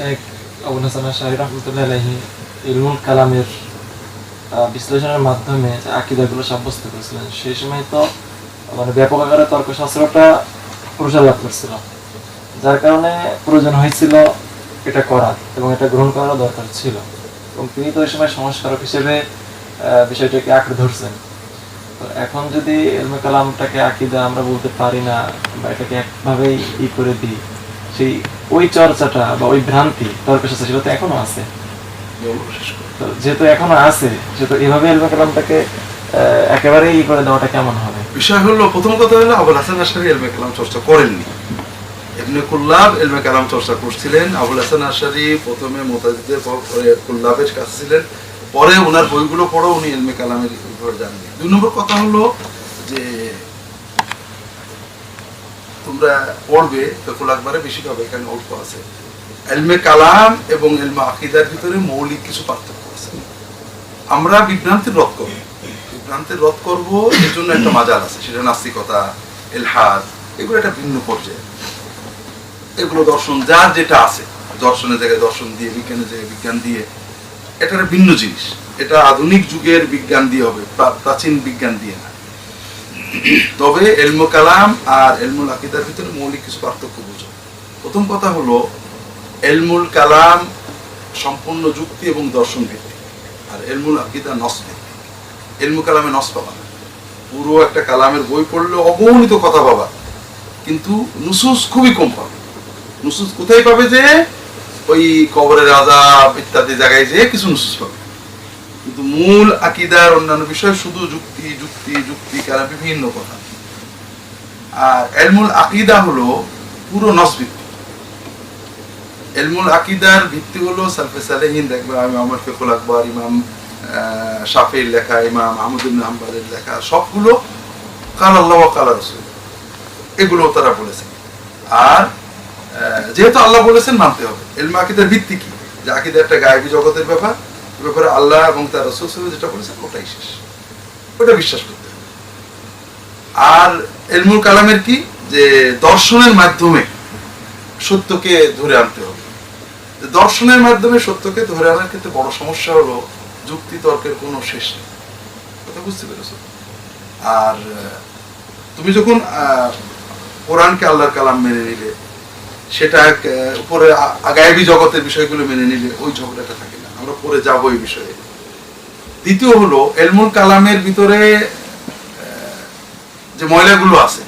শেখ আবুল হাসান শাহী রহমতুল্লাহ আলহী ইলমুল কালামের বিশ্লেষণের মাধ্যমে আকিদাগুলো সাব্যস্ত করেছিলেন। সেই সময় তো মানে ব্যাপক আকারে তর্কশাস্ত্রটা প্রসার লাভ করছিল। যার কারণে প্রয়োজন হয়েছিল এটা করা এবং এটা গ্রহণ করার দরকার ছিল। এবং তিনি তো ওই সময় সংস্কারক হিসেবে বিষয়টাকে আঁকড়ে ধরছেন। তো এখন যদি এলমে কালামটাকে আকিদা আমরা বলতে পারি না বা এটাকে একভাবেই ই করে দিই সেই ওই চর্চাটা বা ওই ভ্রান্তি তর্কশাস্ত্র সেটা তো এখনও আছে। যেহেতু এখনও আছে সেহেতু এভাবে এলমে কালামটাকে একেবারেই ই করে দেওয়াটা কেমন হবে? বিষয় হলো, প্রথম কথা হলো আবুল হাসান এলমে কালাম চর্চা করেননি। এমনি কুল্লাব কালাম চর্চা করছিলেন। আবুল হাসান প্রথমে মোতাজিদের কুল্লাবের কাছে ছিলেন। পরে ওনার বইগুলো পড়েও উনি এলমে কালামের উপর দুই নম্বর কথা হলো যে তোমরা পড়বে ফেকুল আকবরে বেশি পাবে, এখানে অল্প আছে। এলমে কালাম এবং এলমে আকিদার ভিতরে মৌলিক কিছু পার্থক্য আছে। আমরা বিভ্রান্তির রদ করব। বিভ্রান্তির রদ করব এর জন্য একটা মাজাল আছে, সেটা নাস্তিকতা, এলহাদ, এগুলো একটা ভিন্ন পর্যায়ে। এগুলো দর্শন, যার যেটা আছে, দর্শনের জায়গায় দর্শন দিয়ে, বিজ্ঞানের জায়গায় বিজ্ঞান দিয়ে এটা ভিন্ন জিনিস। এটা আধুনিক যুগের বিজ্ঞান দিয়ে হবে প্রাচীন বিজ্ঞান দিয়ে না। তবে এলমো কালাম আর এলমুল আকিদার ভিতরে মৌলিক কিছু পার্থক্য বুঝো। প্রথম কথা হলো, এলমুল কালাম সম্পূর্ণ যুক্তি এবং দর্শন ভিত্তিক, আর এলমুল আকিদা নস ভিত্তিক। এলমু কালামে নস পাবা। পুরো একটা কালামের বই পড়লে অগণিত কথা পাবা, কিন্তু নুসুস খুবই কম পাবে। নুসুস কোথায় পাবে যে, ওই কবরের রাজা ইত্যাদি জায়গায় যে কিছু নুসুস পাবে। কিন্তু মূল আকিদার অন্যান্য বিষয় শুধু যুক্তি যুক্তি যুক্তি কালা বিভিন্ন কথা। আর এলমুল আকিদা হলো পুরো নস ভিত্তিক। এলমুল আকিদার ভিত্তি হলো সালফে সালেহীন, দেখবে আমি আমার ফেকুল আকবর, ইমাম শাফির লেখা, ইমাম আহমদুল হাম্বালের লেখা, সবগুলো কাল আল্লাহ কাল রসুল। এগুলো তারা বলেছেন। আর যেহেতু আল্লাহ বলেছেন মানতে হবে। এলমা আকিদার ভিত্তি কি? যে আকিদা একটা গায়েবী জগতের ব্যাপার ব্যাপারে আল্লাহ এবং তার রসুল যেটা বলেছেন ওটাই শেষ। ওটা বিশ্বাস করতে হবে। আর এলমুল কালামের কি? যে দর্শনের মাধ্যমে সত্যকে ধরে আনতে হবে। দর্শনের মাধ্যমে সত্যকে ধরে আনার ক্ষেত্রে বড় সমস্যা হলো যুক্তি তর্কের কোনো শেষ নেই। কথা বুঝতে পেরেছ? আর তুমি যখন কোরআনকে আল্লাহর কালাম মেনে নিলে সেটা উপরে আ- আগামী জগতের বিষয়গুলো মেনে নিলে ওই ঝগড়াটা থাকে না। আমরা পরে যাব এই বিষয়ে। দ্বিতীয় হলো, এলমুল কালামের ভিতরে যে ময়লাগুলো আছে,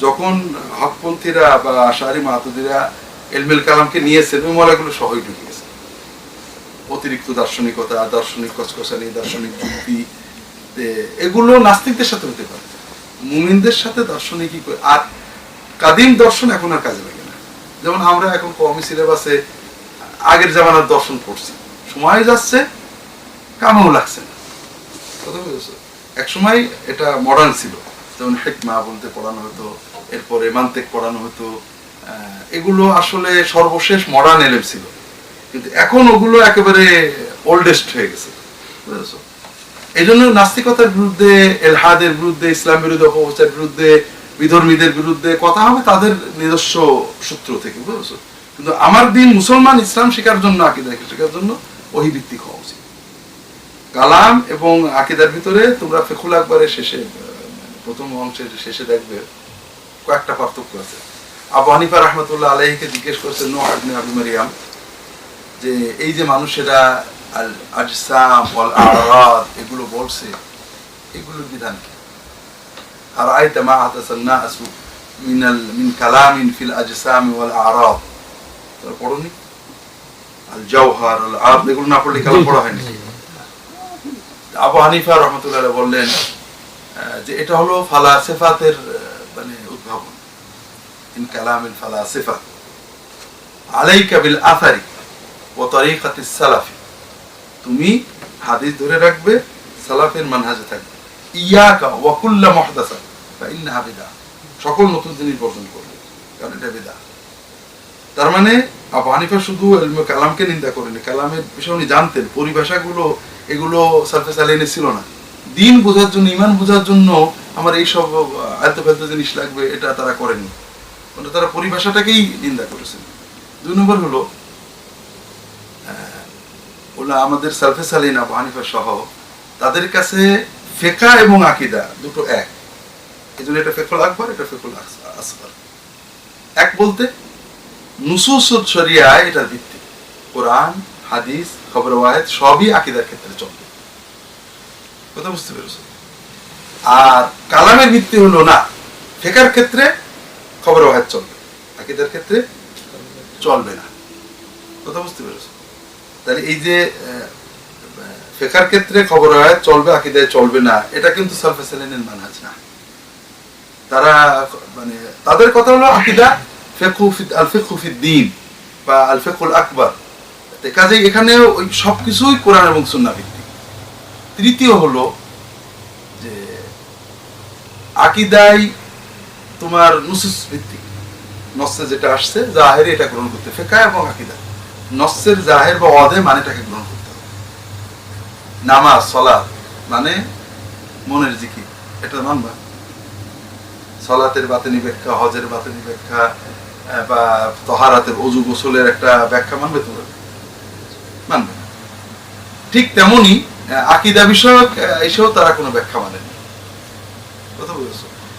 যখন হকপন্থীরা বা আশারি মাহাতুদিরা এলমেল কালামকে নিয়েছেন, ওই ময়লাগুলো সহই ঢুকিয়েছে অতিরিক্ত দার্শনিকতা, দার্শনিক কচকচানি, দার্শনিক যুক্তি এগুলো নাস্তিকদের সাথে হতে পারে। মুমিনদের সাথে দার্শনিকই আর কাদিম দর্শন এখন আর কাজে লাগে যেমন আমরা এখন কমি সিলেবাসে আগের জামানার দর্শন পড়ছি সময় যাচ্ছে, কামেও লাগছে না। কথা বুঝেছ? এক সময় এটা মডার্ন ছিল। যেমন হেকমা বলতে পড়ানো হতো, এরপরে মান্তেক পড়ানো হতো এগুলো আসলে সর্বশেষ মডার্ন এলেম ছিল। কিন্তু এখন ওগুলো একেবারে ওল্ডেস্ট হয়ে গেছে। বুঝেছ? এই জন্য নাস্তিকতার বিরুদ্ধে, এলহাদের বিরুদ্ধে, ইসলাম বিরোধী অপপ্রচার বিরুদ্ধে বিধর্মীদের বিরুদ্ধে কথা হবে, তাদের নিজস্ব সূত্র থেকে, বুঝেছ? কিন্তু আমার দিন মুসলমান ইসলাম শেখার জন্য আকিদাকে শেখার জন্য ওহি ভিত্তিক হওয়া উচিত। কালাম এবং আকিদার ভিতরে তোমরা ফেকুল আকবরের শেষে প্রথম অংশের শেষে দেখবে কয়েকটা পার্থক্য আছে। আবু হানিফা রহমতুল্লাহ আলাইকে জিজ্ঞেস করছে নো আবনে আবু মারিয়াম, যে এই যে মানুষেরা আজসাম এগুলো বলছে, এগুলোর বিধান কি? আর আইতা মা আতাসান নাসু মিনাল মিন কালামিন ফিল আজসাম ওয়াল আরাদ তোমরা পড়োনি আল জাওহার আল আরাদ এগুলো না পড়লে কালাম পড়া হয়নি আবু হানিফা রহমতুল্লাহ বললেন আহ, যে এটা হলো ফালাসেফাতের আহ, মানে উদ্ভাবন ইন কালামিল ফালাসেফা আলাইকা বিল আথারি ও তরিকাতিস সালাফি তুমি হাদিস ধরে রাখবে সালাফের মানহাজে থাকবে ইয়াকা ওয়া কুল্লা মুহদাসা ফা সকল নতুন জিনিস বর্জন করবে। কারণ এটা বিদআ তার মানে আবু শুধু কালামকে নিন্দা করেনি, কালামের বিষয় উনি জানতেন, পরিভাষাগুলো, এগুলো সার্ফেস আলাইনে ছিল না। দিন বোঝার জন্য, ইমান বোঝার জন্য আমার এই সব আয়ত্ত ফেলতে জিনিস লাগবে, এটা তারা করেনি। মানে তারা পরিভাষাটাকেই নিন্দা করেছেন দুই নম্বর হলো ওলা আমাদের সালফে সালিন আবু হানিফা সহ, তাদের কাছে ফেকা এবং আকিদা দুটো এক। এই এটা ফেকুল আকবর, এটা ফেকুল আস- আসগর এক বলতে, নুসুস শরিয়ায় এটার ভিত্তি। কোরআন, হাদিস, খবর ওয়াহেদ সবই আকিদার ক্ষেত্রে চলবে। কথা বুঝতে পেরেছ? আর কালামের ভিত্তি হলো না, ফেকার ক্ষেত্রে খবর ওয়াহেদ চলবে। আকিদার ক্ষেত্রে চলবে না। কথা বুঝতে পেরেছ? তাহলে এই যে ফেকার ক্ষেত্রে খবর হয় চলবে, আকিদায় চলবে না, এটা কিন্তু সালফে সেলেনের মানহাজ না। তারা মানে তাদের কথা হলো আকিদা ফেকু আল ফেকু ফিদ দিন বা আল ফেকুল আকবর। তো কাজেই এখানে ওই সবকিছুই কোরআন এবং সুন্নাহ ভিত্তিক। তৃতীয় হলো যে আকিদাই তোমার নুসুস ভিত্তিক। নসে যেটা আসছে, জাহেরে এটা গ্রহণ করতে ফেকা এবং আকিদা। নসের জাহের বা অদে মানেটাকে গ্রহণ করতে হবে। নামাজ, সলাৎ মানে মনের জিকির, এটা মানবা? সলাতের বাতেনি ব্যাখ্যা হজের বাতেনি ব্যাখ্যা বা তহারাতের অজু গোসলের একটা ব্যাখ্যা মানবে তোমরা? মানবে ঠিক তেমনি আহ, আকিদা বিষয়ক এসেও তারা কোনো ব্যাখ্যা মানেনি। কথা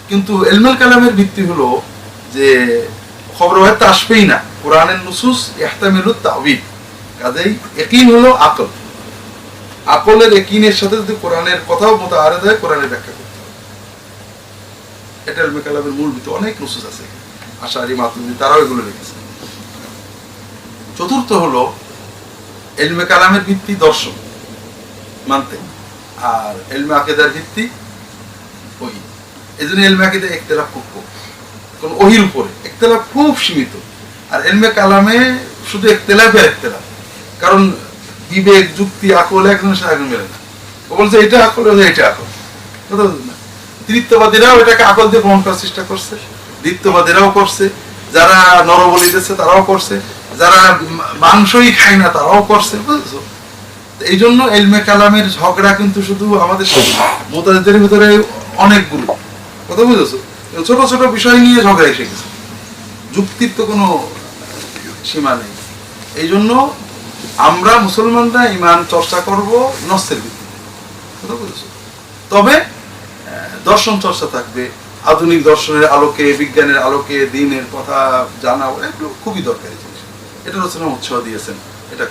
কিন্তু এলমেল কালামের ভিত্তি হলো যে খবর হয়তো আসবেই না। কোরআনের নুসুস ইহতামিলু তাবিদ কাজেই একিন হলো আকল। আকলের একিনের সাথে যদি কোরআনের কথাও মতো আরে দেয় কোরআনের ব্যাখ্যা করতে হবে এটা এলমে মূল অনেক আছে। তারাও এগুলো লিখেছে। চতুর্থ হলো, এলমে কালামের ভিত্তি দর্শন, মানতে। আর এলমে আকেদার ভিত্তি এই জন্য এলমে আকিদা একতলাফ খুব ওহির উপরে একতলাফ খুব সীমিত। আর এলমে কালামে শুধু একতলাফের একতলাফ। কারণ বিবেক, যুক্তি, আকল একজনের সাথে একজন মেলে না। ও বলছে, এটা আকল এটা আকল। কথা তৃতীয়বাদীরাও এটাকে আকল দিয়ে প্রমাণ করার চেষ্টা করছে। দ্বিতীয়বাদীরাও করছে। যারা নরবলিতেছে তারাও করছে। যারা মাংসই খায় না তারাও করছে, বুঝেছ? এই জন্য এলমে কালামের ঝগড়া কিন্তু শুধু আমাদের মোতাদের ভিতরে অনেকগুলো। কথা বুঝেছ? ছোট ছোট বিষয় নিয়ে ঝগড়া এসে গেছে। যুক্তির তো কোনো সীমা নেই। এই জন্য আমরা মুসলমানরা ইমান চর্চা করব নস্যের ভিত্তিতে। কথা বুঝেছ? তবে দর্শন চর্চা থাকবে, আধুনিক দর্শনের আলোকে, বিজ্ঞানের আলোকে, দিনের কথা জানা, এগুলো খুবই দরকারি জিনিস। এটা রচনা উৎসাহ দিয়েছেন, এটা